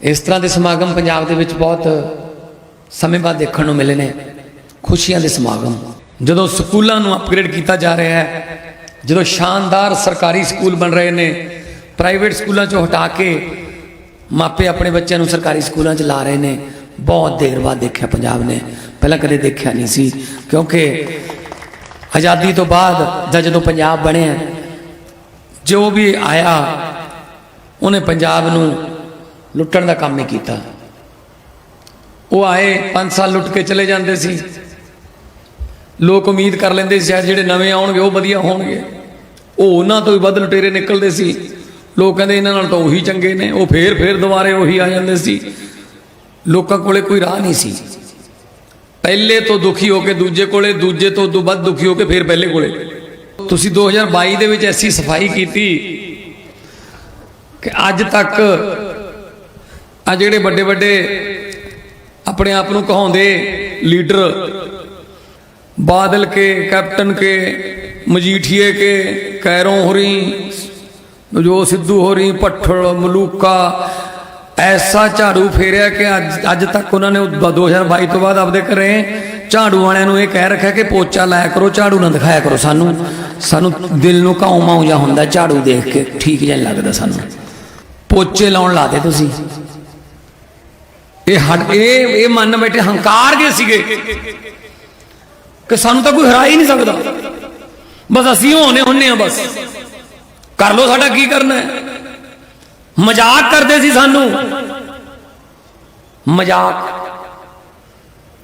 ਇਸ ਤਰ੍ਹਾਂ ਦੇ ਸਮਾਗਮ ਪੰਜਾਬ ਦੇ ਵਿੱਚ ਬਹੁਤ ਸਮੇਂ ਬਾਅਦ ਦੇਖਣ ਨੂੰ ਮਿਲੇ ਨੇ, ਖੁਸ਼ੀਆਂ ਦੇ ਸਮਾਗਮ। ਜਦੋਂ ਸਕੂਲਾਂ ਨੂੰ ਅਪਗ੍ਰੇਡ ਕੀਤਾ ਜਾ ਰਿਹਾ ਹੈ, ਜਦੋਂ ਸ਼ਾਨਦਾਰ ਸਰਕਾਰੀ ਸਕੂਲ ਬਣ ਰਹੇ ਨੇ ਪ੍ਰਾਈਵੇਟ ਸਕੂਲਾਂ ਚੋਂ ਹਟਾ ਕੇ ਮਾਪੇ ਆਪਣੇ ਬੱਚਿਆਂ ਨੂੰ ਸਰਕਾਰੀ ਸਕੂਲਾਂ 'ਚ ਲਾ ਰਹੇ ਨੇ, ਬਹੁਤ ਦੇਰ ਬਾਅਦ ਦੇਖਿਆ ਪੰਜਾਬ ਨੇ। ਪਹਿਲਾਂ ਕਦੇ ਦੇਖਿਆ ਨਹੀਂ ਸੀ, ਕਿਉਂਕਿ ਆਜ਼ਾਦੀ ਤੋਂ ਬਾਅਦ ਜਾਂ ਜਦੋਂ ਪੰਜਾਬ ਬਣਿਆ, ਜੋ ਵੀ ਆਇਆ, ਉਹਨੇ ਪੰਜਾਬ ਨੂੰ ਲੁੱਟਣ ਦਾ ਕੰਮ ਹੀ ਕੀਤਾ। ਉਹ ਆਏ 5 ਸਾਲ ਲੁੱਟ ਕੇ ਚਲੇ ਜਾਂਦੇ ਸੀ। ਲੋਕ ਉਮੀਦ ਕਰ ਲੈਂਦੇ ਸੀ, ਸ਼ਾਇਦ ਜਿਹੜੇ ਨਵੇਂ ਆਉਣਗੇ, ਉਹ ਵਧੀਆ ਹੋਣਗੇ। ਉਹ ਉਹਨਾਂ ਤੋਂ ਵੀ ਵੱਧ ਲੁਟੇਰੇ ਨਿਕਲਦੇ ਸੀ। ਲੋਕ ਕਹਿੰਦੇ ਇਹਨਾਂ ਨਾਲ ਤਾਂ ਉਹੀ ਚੰਗੇ ਨੇ, ਉਹ ਫੇਰ ਫੇਰ ਦੁਬਾਰੇ ਉਹੀ ਆ ਜਾਂਦੇ ਸੀ। ਲੋਕਾਂ ਕੋਲੇ ਕੋਈ ਰਾਹ ਨਹੀਂ ਸੀ। ਪਹਿਲੇ ਤੋਂ ਦੁਖੀ ਹੋ ਕੇ ਦੂਜੇ ਕੋਲੇ, ਦੂਜੇ ਤੋਂ ਉਦੋਂ ਵੱਧ ਦੁਖੀ ਹੋ ਕੇ ਫੇਰ ਪਹਿਲੇ ਕੋਲੇ। ਤੁਸੀਂ 2022 ਦੇ ਵਿੱਚ ਐਸੀ ਸਫ਼ਾਈ ਕੀਤੀ ਕਿ ਅੱਜ ਤੱਕ ਆ ਜਿਹੜੇ ਵੱਡੇ ਵੱਡੇ ਆਪਣੇ ਆਪ ਨੂੰ ਕਹਾਉਂਦੇ ਲੀਡਰ, ਬਾਦਲ ਕੇ, ਕੈਪਟਨ ਕੇ, ਮਜੀਠੀਏ ਕੇ, ਕੈਰੋਂ ਹੋਰੀ ਜੋ ਸਿੱਧੂ ਹੋਰੀ ਪੱਠਲ ਮਲੂਕਾ, ਐਸਾ ਝਾੜੂ ਫੇਰਿਆ ਕਿ ਅੱਜ ਅੱਜ ਤੱਕ ਉਹਨਾਂ ਨੇ ਉਹ 2022 ਤੋਂ ਬਾਅਦ ਆਪਦੇ ਘਰੇ ਝਾੜੂ ਵਾਲਿਆਂ ਨੂੰ ਇਹ ਕਹਿ ਰੱਖਿਆ ਕਿ ਪੋਚਾ ਲਾਇਆ ਕਰੋ, ਝਾੜੂ ਨਾ ਦਿਖਾਇਆ ਕਰੋ ਸਾਨੂੰ। ਸਾਨੂੰ ਦਿਲ ਨੂੰ ਕਾਉ ਮਾਉ ਜਾ ਹੁੰਦਾ ਝਾੜੂ ਦੇਖ ਕੇ, ਠੀਕ ਜਿਹਾ ਲੱਗਦਾ ਸਾਨੂੰ। ਪੋਚੇ ਲਾਉਣ ਲਾ ਦੇ ਤੁਸੀਂ। ਇਹ ਇਹ ਇਹ ਮੰਨ ਬੈਠੇ ਹੰਕਾਰ ਗਏ ਸੀਗੇ ਕਿ ਸਾਨੂੰ ਤਾਂ ਕੋਈ ਹਰਾ ਹੀ ਨਹੀਂ ਸਕਦਾ। ਬਸ ਅਸੀਂ ਹੋਣੇ ਹੁੰਨੇ ਆ ਬਸ। ਕਰ ਲੋ ਸਾਡਾ ਕੀ ਕਰਨਾ ਹੈ? ਮਜ਼ਾਕ ਕਰਦੇ ਸੀ ਸਾਨੂੰ। ਮਜ਼ਾਕ।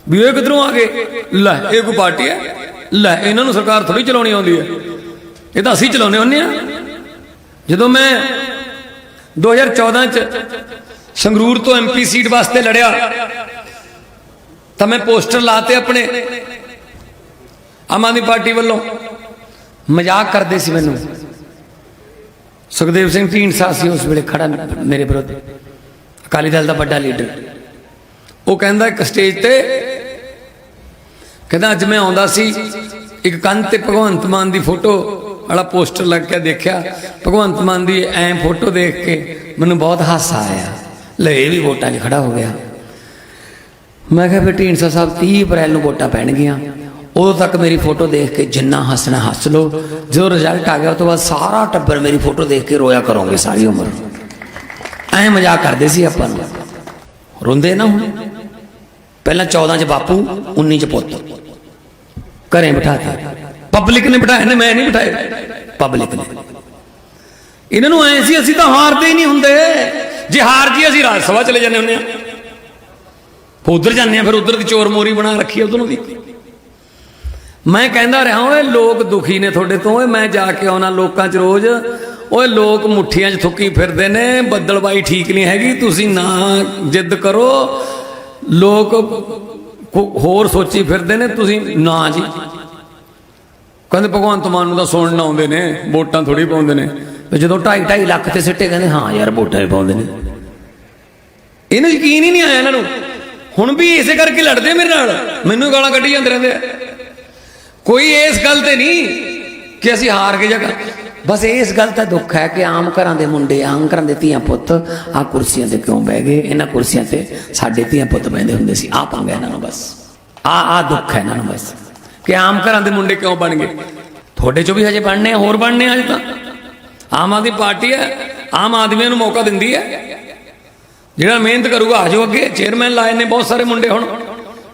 ਵੀ ਇਹ ਕਿਧਰੋਂ ਆ ਗਏ? ਲੈ, ਇਹ ਕੋਈ ਪਾਰਟੀ ਹੈ? ਲੈ, ਇਹਨਾਂ ਨੂੰ ਸਰਕਾਰ ਥੋੜੀ ਚਲਾਉਣੀ ਆਉਂਦੀ ਹੈ। ਇਹ ਤਾਂ ਅਸੀਂ ਚਲਾਉਨੇ ਹੁੰਨੇ ਆ। ਜਦੋਂ ਮੈਂ 2014 ਚ ਸੰਗਰੂਰ ਤੋਂ ਐਮਪੀ ਸੀਟ ਵਾਸਤੇ ਲੜਿਆ। ਤਾਂ ਮੈਂ ਪੋਸਟਰ ਲਾਤੇ ਆਪਣੇ। ਆਮ ਆਦਮੀ ਪਾਰਟੀ ਵੱਲੋਂ। ਮਜ਼ਾਕ ਕਰਦੇ ਸੀ ਮੈਨੂੰ। ਸੁਖਦੇਵ ਸਿੰਘ ਢੀਂਡਸਾ ਸੀ ਉਸ ਵੇਲੇ ਖੜਾ ਮੇਰੇ ਵਿਰੁੱਧ। ਅਕਾਲੀ ਦਲ ਦਾ ਵੱਡਾ ਲੀਡਰ। ਉਹ ਕਹਿੰਦਾ ਇੱਕ ਸਟੇਜ ਤੇ ਕਹਿੰਦਾ ਅੱਜ ਮੈਂ ਆਉਂਦਾ ਸੀ, ਇੱਕ ਕੰਧ ਤੇ ਭਗਵੰਤ ਮਾਨ ਦੀ ਫੋਟੋ ਵਾਲਾ ਪੋਸਟਰ ਲੱਗ ਕੇ ਦੇਖਿਆ। ਭਗਵੰਤ ਮਾਨ ਦੀ ਐਂ ਫੋਟੋ ਦੇਖ ਕੇ ਮੈਨੂੰ ਬਹੁਤ ਹਾਸਾ ਆਇਆ। ਲੈ, ਇਹ ਵੀ ਵੋਟਾਂ 'ਚ ਖੜਾ ਹੋ ਗਿਆ। ਮੈਂ ਕਿਹਾ ਫਿਰ ਢੀਂਡਸਾ ਸਾਹਿਬ 30 ਅਪ੍ਰੈਲ ਨੂੰ ਵੋਟਾਂ ਪੈਣਗੀਆਂ। ਉਦੋਂ ਤੱਕ ਮੇਰੀ ਫੋਟੋ ਦੇਖ ਕੇ ਜਿੰਨਾ ਹੱਸਣਾ ਹੱਸ ਲਓ। ਜਦੋਂ ਰਿਜ਼ਲਟ ਆ ਗਿਆ, ਉਸ ਤੋਂ ਬਾਅਦ ਸਾਰਾ ਟੱਬਰ ਮੇਰੀ ਫੋਟੋ ਦੇਖ ਕੇ ਰੋਇਆ ਕਰੋਗੇ ਸਾਰੀ ਉਮਰ। ਐਂ ਮਜ਼ਾਕ ਕਰਦੇ ਸੀ ਆਪਾਂ ਨੂੰ। ਰੋਂਦੇ ਨਾ ਹੁਣ। ਪਹਿਲਾਂ 14 ਚ ਬਾਪੂ 19 ਚ ਪੁੱਤ। ਘਰੇ ਬਿਠਾਤੇ ਪਬਲਿਕ ਨੇ ਬਿਠਾਏ ਨੇ, ਮੈਂ ਨਹੀਂ ਬਿਠਾਏ। ਪਬਲਿਕ ਨੇ। ਇਹਨਾਂ ਨੂੰ ਐ ਸੀ, ਅਸੀਂ ਤਾਂ ਹਾਰਦੇ ਹੀ ਨਹੀਂ ਹੁੰਦੇ। ਜੇ ਹਾਰ ਜੀ ਅਸੀਂ ਰਾਜ ਸਭਾ ਚਲੇ ਜਾਂਦੇ ਹੁੰਦੇ ਆ ਉਧਰ ਜਾਂਦੇ ਆ ਫਿਰ ਉਧਰ ਦੀ ਚੋਰ ਮੋਰੀ ਬਣਾ ਰੱਖੀ ਆ ਉਧਰੋਂ ਦੀ। ਮੈਂ ਕਹਿੰਦਾ ਰਿਹਾ, ਓਏ ਲੋਕ ਦੁਖੀ ਨੇ ਤੁਹਾਡੇ ਤੋਂ, ਓਏ ਮੈਂ ਜਾ ਕੇ ਆਉਣਾ ਲੋਕਾਂ 'ਚ ਰੋਜ਼। ਓਏ ਲੋਕ ਮੁੱਠੀਆਂ 'ਚ ਥੁੱਕੀ ਫਿਰਦੇ ਨੇ ਬੱਦਲਬਾਈ ਠੀਕ ਨਹੀਂ ਹੈਗੀ, ਤੁਸੀਂ ਨਾ ਜਿੱਦ ਕਰੋ। ਲੋਕ ਹੋਰ ਸੋਚੀ ਫਿਰਦੇ ਨੇ, ਤੁਸੀਂ ਨਾ ਜੀ। ਕਹਿੰਦੇ ਭਗਵੰਤ ਮਾਨ ਨੂੰ ਤਾਂ ਸੁਣਨ ਆਉਂਦੇ ਨੇ, ਵੋਟਾਂ ਥੋੜੀ ਪਾਉਂਦੇ ਨੇ। ਤੇ ਜਦੋਂ 2.5 2.5 ਲੱਖ ਤੇ ਸਿੱਟੇ, ਕਹਿੰਦੇ ਹਾਂ ਯਾਰ ਵੋਟਾਂ ਹੀ ਪਾਉਂਦੇ ਨੇ। ਇਹਨੂੰ ਯਕੀਨ ਹੀ ਨਹੀਂ ਆਇਆ ਇਹਨਾਂ ਨੂੰ। ਹੁਣ ਵੀ ਇਸੇ ਕਰਕੇ ਲੜਦੇ ਮੇਰੇ ਨਾਲ। ਮੈਨੂੰ ਗਾਲਾਂ ਕੱਢੀ ਜਾਂਦੇ ਰਹਿੰਦੇ ਆ। ਕੋਈ ਇਸ ਗੱਲ ਤੇ ਨਹੀਂ ਕਿ ਅਸੀਂ ਹਾਰ ਕੇ ਜਗਾ ਬਸ ਇਸ ਗੱਲ ਦਾ ਦੁੱਖ ਹੈ ਕਿ ਆਮ ਘਰਾਂ ਦੇ ਮੁੰਡੇ, ਆਮ ਘਰਾਂ ਦੇ ਧੀਆਂ ਪੁੱਤ ਆ ਕੁਰਸੀਆਂ ਤੇ ਕਿਉਂ ਬਹਿ ਗਏ? ਇਹਨਾਂ ਕੁਰਸੀਆਂ ਤੇ ਸਾਡੇ ਧੀਆਂ ਪੁੱਤ ਬਹਿੰਦੇ ਹੁੰਦੇ ਸੀ। ਆ ਪੰਗਾ ਇਹਨਾਂ ਨੂੰ ਬਸ। ਆ ਆ ਦੁੱਖ ਹੈ ਇਹਨਾਂ ਨੂੰ ਬਸ। ਕਿ ਆਮ ਘਰਾਂ ਦੇ ਮੁੰਡੇ ਕਿਉਂ ਬਣ ਗਏ? ਤੁਹਾਡੇ ਚੋਂ ਵੀ ਹਜੇ ਬਣਨੇ ਆ, ਹੋਰ ਬਣਨੇ ਆ ਹਜੇ ਤਾਂ। ਆਮ ਆਦਮੀ ਪਾਰਟੀ ਹੈ। ਆਮ ਆਦਮੀਆਂ ਨੂੰ ਮੌਕਾ ਦਿੰਦੀ ਹੈ। ਜਿਹੜਾ ਮਿਹਨਤ ਕਰੂਗਾ ਆ ਜਾਓ ਅੱਗੇ ਚੇਅਰਮੈਨ ਲਾਏ ਨੇ ਬਹੁਤ ਸਾਰੇ ਮੁੰਡੇ ਹੁਣ।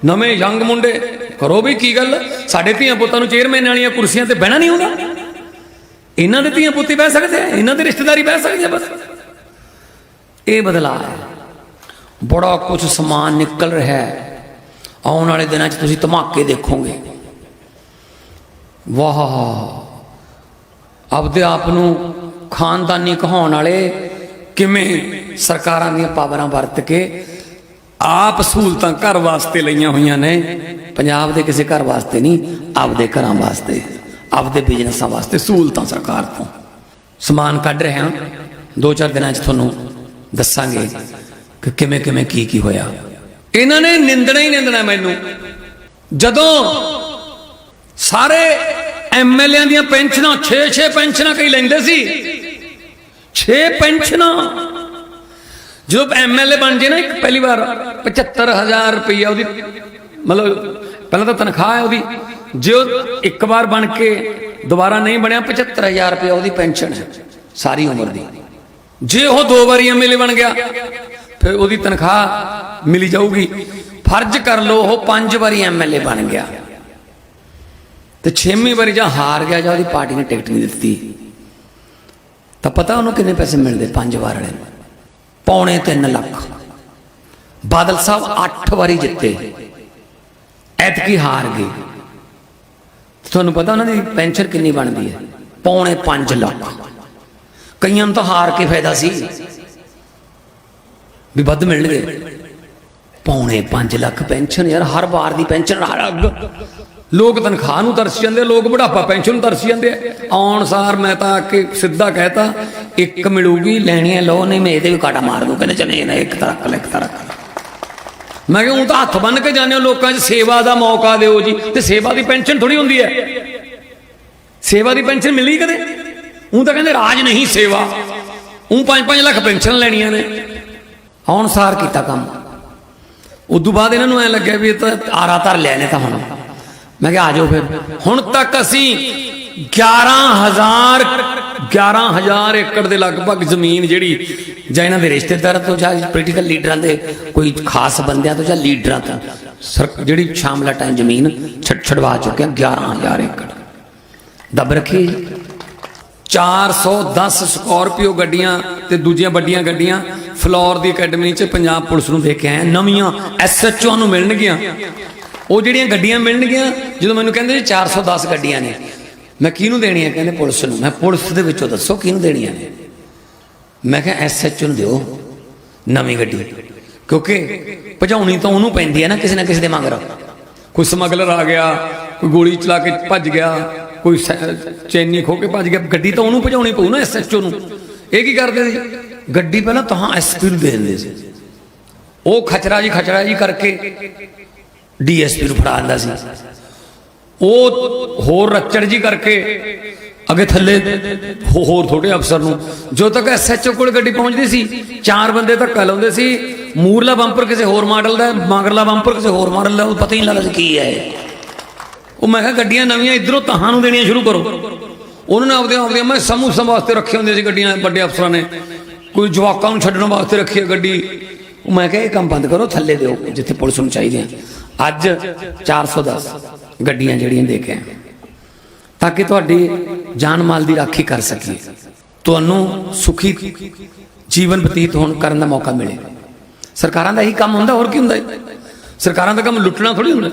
ਨਵੇਂ ਯੰਗ ਮੁੰਡੇ। ਕਰੋ ਵੀ ਕੀ ਗੱਲ? ਸਾਡੇ ਧੀਆਂ ਪੁੱਤਾਂ ਨੂੰ ਚੇਅਰਮੈਨ ਵਾਲੀਆਂ ਕੁਰਸੀਆਂ ਤੇ ਬਹਿਣਾ ਨਹੀਂ ਹੁੰਦਾ ਇਹਨਾਂ ਦੇ ਧੀਆਂ ਪੁੱਤੇ ਬਹਿ ਸਕਦੇ ਆ, ਇਹਨਾਂ ਦੇ ਰਿਸ਼ਤੇਦਾਰੀ ਬਹਿ ਸਕਦੇ ਆ ਬਸ। ਇਹ ਬਦਲਾਅ ਹੈ। ਬੜਾ ਕੁਝ ਸਮਾਨ ਨਿਕਲ ਰਿਹਾ ਹੈ। ਆਉਣ ਵਾਲੇ ਦਿਨਾਂ 'ਚ ਤੁਸੀਂ ਧਮਾਕੇ ਦੇਖੋਗੇ। ਵਾਹ। ਆਪਦੇ ਆਪ ਨੂੰ ਖਾਨਦਾਨੀ ਕਹਾਉਣ ਵਾਲੇ ਕਿਵੇਂ ਸਰਕਾਰਾਂ ਦੀਆਂ ਪਾਵਰਾਂ ਵਰਤ ਕੇ ਆਪ ਸਹੂਲਤਾਂ ਘਰ ਵਾਸਤੇ ਲਈਆਂ ਹੋਈਆਂ ਨੇ? ਪੰਜਾਬ ਦੇ ਕਿਸੇ ਘਰ ਵਾਸਤੇ ਨਹੀਂ, ਆਪਦੇ ਘਰਾਂ ਵਾਸਤੇ, ਆਪਦੇ ਬਿਜ਼ਨਸਾਂ ਵਾਸਤੇ ਸਹੂਲਤਾਂ ਸਰਕਾਰ ਤੋਂ। ਸਮਾਨ ਕੱਢ ਰਹੇ ਹਾਂ। ਦੋ ਚਾਰ ਦਿਨਾਂ 'ਚ ਤੁਹਾਨੂੰ ਦੱਸਾਂਗੇ ਕਿ ਕਿਵੇਂ ਕਿਵੇਂ, ਕੀ ਕੀ ਹੋਇਆ। ਇਹਨਾਂ ਨੇ ਨਿੰਦਣਾ ਹੀ ਨਿੰਦਣਾ ਮੈਨੂੰ। ਜਦੋਂ ਸਾਰੇ ਐਮਐਲਏਆਂ ਦੀਆਂ ਪੈਨਸ਼ਨਾਂ 6-6 ਪੈਨਸ਼ਨਾਂ ਕਈ ਲੈਂਦੇ ਸੀ 6 ਪੈਨਸ਼ਨਾਂ। ਜਦੋਂ ਐਮਐਲਏ ਬਣ ਜੇ ਨਾ ਇੱਕ, ਪਹਿਲੀ ਵਾਰ 75000 ਰੁਪਈਆ ਉਹਦੀ, ਮਤਲਬ ਪਹਿਲਾਂ ਤਾਂ ਤਨਖਾਹ ਹੈ ਉਹਦੀ। ਜੇ ਉਹ ਇੱਕ ਵਾਰ ਬਣ ਕੇ ਦੁਬਾਰਾ ਨਹੀਂ ਬਣਿਆ 75000 ਰੁਪਈਆ ਉਹਦੀ ਪੈਨਸ਼ਨ ਹੈ, ਸਾਰੀ ਉਮਰ ਦੀ। ਜੇ ਉਹ ਦੋ ਵਾਰੀ ਐਮਐਲਏ ਬਣ ਗਿਆ, ਫਿਰ ਉਹਦੀ ਤਨਖਾਹ ਮਿਲੀ ਜਾਊਗੀ। ਫਰਜ਼ ਕਰ ਲਓ, ਉਹ ਪੰਜ ਵਾਰੀ ਐਮਐਲਏ ਬਣ ਗਿਆ। ਤੇ ਛੇਵੀਂ ਵਾਰੀ ਜਾਂ ਹਾਰ ਗਿਆ ਜਾਂ ਉਹਦੀ ਪਾਰਟੀ ਨੇ ਟਿਕਟ ਨਹੀਂ ਦਿੱਤੀ। ਤਾਂ ਪਤਾ ਉਹਨੂੰ ਕਿੰਨੇ ਪੈਸੇ ਮਿਲਦੇ? ਪੰਜ ਵਾਰ ਵਾਲੇ ਨੂੰ। ਪੌਣੇ 3 ਲੱਖ। ਬਾਦਲ ਸਾਹਿਬ 8 ਵਾਰੀ ਜਿੱਤੇ। ਐਤਕੀ ਹਾਰ ਗਏ। ਤੁਹਾਨੂੰ ਪਤਾ ਉਹਨਾਂ ਦੀ ਪੈਨਸ਼ਨ ਕਿੰਨੀ ਬਣਦੀ ਹੈ? ਪੌਣੇ 5 ਲੱਖ। ਕਈਆਂ ਨੂੰ ਤਾਂ ਹਾਰ ਕੇ ਫਾਇਦਾ ਸੀ। ਵੀ ਵੱਧ ਮਿਲਣਗੇ। ਪੌਣੇ 5 ਲੱਖ ਪੈਨਸ਼ਨ। ਯਾਰ ਹਰ ਵਾਰ ਦੀ ਪੈਨਸ਼ਨ। ਅਲੱਗ ਲੋਕ ਤਨਖਾਹ ਨੂੰ ਤਰਸ ਜਾਂਦੇ ਲੋਕ ਬੁਢਾਪਾ ਪੈਨਸ਼ਨ ਨੂੰ ਤਰਸ ਜਾਂਦੇ ਆਉਣ ਸਾਰ ਮੈਂ ਤਾਂ ਆ ਕੇ ਸਿੱਧਾ ਕਹਿਤਾ, ਇੱਕ ਮਿਲੂਗੀ ਲੈਣੀ ਹੈ ਲੋ ਨਹੀਂ ਮੈਂ ਇਹਦੇ ਵੀ ਕਾਟਾ ਮਾਰ ਦੂੰ, ਕਹਿੰਦੇ ਚਲੇ ਨਾ, ਇੱਕ ਤਰਕ ਲੈ ਇੱਕ ਤਰਕ ਮੈਂ ਕਿਹਾ ਉਹ ਤਾਂ ਹੱਥ ਬੰਨ ਕੇ ਜਾਂਦੇ ਹੋ ਲੋਕਾਂ 'ਚ, ਸੇਵਾ ਦਾ ਮੌਕਾ ਦਿਓ ਜੀ, ਤੇ ਸੇਵਾ ਦੀ ਪੈਨਸ਼ਨ ਥੋੜੀ ਹੁੰਦੀ ਹੈ। ਸੇਵਾ ਦੀ ਪੈਨਸ਼ਨ ਮਿਲੀ ਕਦੇ? ਉਹ ਤਾਂ ਕਹਿੰਦੇ, ਰਾਜ ਨਹੀਂ ਸੇਵਾ। ਉਹ 5-5 ਲੱਖ ਪੈਨਸ਼ਨ ਲੈਣੀਆਂ ਨੇ। ਆਉਣ ਸਾਰ ਕੀਤਾ ਕੰਮ। ਉਦੋਂ ਬਾਅਦ ਇਹਨਾਂ ਨੂੰ ਐ ਲੱਗਿਆ ਵੀ ਇਹ ਤਾਂ ਆਰਾ ਧਰ ਲਿਆ ਨੇ ਤਾਂ ਹੁਣ। ਮੈਂ ਕਿਹਾ, ਆ ਜਾਓ ਫਿਰ। ਹੁਣ ਤੱਕ ਅਸੀਂ 11000 11000 ਏਕੜ ਦੇ ਲਗਭਗ ਜ਼ਮੀਨ ਜਿਹੜੀ, ਜਾਂ ਇਹਨਾਂ ਦੇ ਰਿਸ਼ਤੇਦਾਰਾਂ ਤੋਂ, ਜਾਂ ਪੋਲੀਟੀਕਲ ਲੀਡਰਾਂ ਦੇ ਕੋਈ ਖਾਸ ਬੰਦਿਆਂ ਤੋਂ, ਜਾਂ ਲੀਡਰਾਂ ਤੋਂ ਜਿਹੜੀ ਸ਼ਾਮਲਾ ਟਾਈਮ ਜ਼ਮੀਨ ਛੱਡ ਛਡਵਾ ਚੁੱਕੇ ਆ 11000 ਏਕੜ। ਦੱਬ ਰੱਖੀ। 410 ਸਕੋਰਪੀਓ ਗੱਡੀਆਂ ਤੇ ਦੂਜੀਆਂ ਵੱਡੀਆਂ ਗੱਡੀਆਂ, ਫਲੋਰ ਦੀ ਅਕੈਡਮੀ ਚ ਪੰਜਾਬ ਪੁਲਿਸ ਨੂੰ ਦੇ ਕੇ ਆਏ ਆ। ਨਵੀਆਂ ਐਸਐਚਓ ਨੂੰ ਮਿਲਣਗੀਆਂ। ਉਹ ਜਿਹੜੀਆਂ ਗੱਡੀਆਂ ਮਿਲਣਗੀਆਂ, ਜਦੋਂ ਮੈਨੂੰ ਕਹਿੰਦੇ ਜੀ 410 ਗੱਡੀਆਂ ਨੇ, ਮੈਂ ਕਿਹਨੂੰ ਦੇਣੀਆਂ? ਕਹਿੰਦੇ ਪੁਲਿਸ ਨੂੰ। ਮੈਂ ਪੁਲਿਸ ਦੇ ਵਿੱਚੋਂ ਦੱਸੋ ਕਿਹਨੂੰ ਦੇਣੀਆਂ ਨੇ? ਮੈਂ ਕਿਹਾ ਐਸਐਚਓ ਨੂੰ ਦਿਓ ਨਵੀਂ ਗੱਡੀ। ਕਿਉਂਕਿ ਭਜਾਉਣੀ ਤਾਂ ਉਹਨੂੰ ਪੈਂਦੀ ਹੈ ਨਾ ਕਿਸੇ ਨਾ ਕਿਸੇ ਦੇ ਮਗਰ। ਕੋਈ ਸਮਗਲਰ ਆ ਗਿਆ, ਕੋਈ ਗੋਲੀ ਚਲਾ ਕੇ ਭੱਜ ਗਿਆ, ਕੋਈ ਚੈਨੀ ਖੋ ਕੇ ਭੱਜ ਗਿਆ, ਗੱਡੀ ਤਾਂ ਉਹਨੂੰ ਭਜਾਉਣੀ ਪਊ ਨਾ ਐਸਐਚਓ ਨੂੰ। ਇਹ ਕੀ ਕਰਦੇ ਸੀ? ਗੱਡੀ ਪਹਿਲਾਂ ਤਾਂ ਐਸਪੀ ਨੂੰ ਦੇ ਦਿੰਦੇ ਸੀ। ਉਹ ਖਚਰਾ ਜੀ ਖਚਰਾ ਜੀ ਕਰਕੇ ਡੀਐਸਪੀ ਨੂੰ ਫੜਾ ਦਿੰਦਾ ਸੀ। ਉਹ ਹੋਰ ਰੱਚੜ ਜੀ ਕਰਕੇ ਅੱਗੇ ਥੱਲੇ ਹੋਰ ਥੋੜੇ ਅਫਸਰ ਨੂੰ ਜੋ ਤੱਕ ਐਸਐਚਓ ਕੋਲ ਗੱਡੀ ਪਹੁੰਚਦੀ ਸੀ ਚਾਰ ਬੰਦੇ ਧੱਕਾ ਲਾਉਂਦੇ ਸੀ ਮੂਰਲਾ ਬੰਪਰ ਕਿਸੇ ਹੋਰ ਮਾਡਲ ਦਾ ਹੈ, ਬੰਪਰ ਕਿਸੇ ਹੋਰ ਮਾਡਲ ਦਾ ਉਹ ਪਤਾ ਹੀ ਨਹੀਂ ਲੱਗਦਾ ਕੀ ਹੈ ਉਹ ਮੈਂ ਕਿਹਾ ਗੱਡੀਆਂ ਨਵੀਆਂ ਇਧਰੋਂ ਤਹਾਂ ਨੂੰ ਦੇਣੀਆਂ ਸ਼ੁਰੂ ਕਰੋ। ਉਹਨਾਂ ਨੇ ਆਪਦੇ ਆਪਦੇ ਮੈਂ ਸਮੂਹ ਸਮ ਵਾਸਤੇ ਰੱਖੇ ਹੁੰਦੇ ਸੀ ਗੱਡੀਆਂ ਵੱਡੇ ਅਫਸਰਾਂ ਨੇ। ਕੋਈ ਜਵਾਕਾਂ ਨੂੰ ਛੱਡਣ ਵਾਸਤੇ ਰੱਖੀ ਹੈ ਗੱਡੀ। ਮੈਂ ਕਿਹਾ, ਇਹ ਕੰਮ ਬੰਦ ਕਰੋ, ਥੱਲੇ ਦਿਓ, ਜਿੱਥੇ ਪੁਲਿਸ ਨੂੰ ਚਾਹੀਦੀਆਂ ਅੱਜ 410 ਗੱਡੀਆਂ ਜਿਹੜੀਆਂ ਦੇ ਕੇ ਤਾਂ ਕਿ ਤੁਹਾਡੀ ਜਾਨ ਮਾਲ ਦੀ ਰਾਖੀ ਕਰ ਸਕੀਏ। ਤੁਹਾਨੂੰ ਸੁਖੀ ਜੀਵਨ ਬਤੀਤ ਹੋਣ ਕਰਨ ਦਾ ਮੌਕਾ ਮਿਲੇ। ਸਰਕਾਰਾਂ ਦਾ ਇਹੀ ਕੰਮ ਹੁੰਦਾ, ਹੋਰ ਕੀ ਹੁੰਦਾ ਸਰਕਾਰਾਂ ਦਾ ਕੰਮ ਲੁੱਟਣਾ ਥੋੜੀ ਹੁੰਦਾ।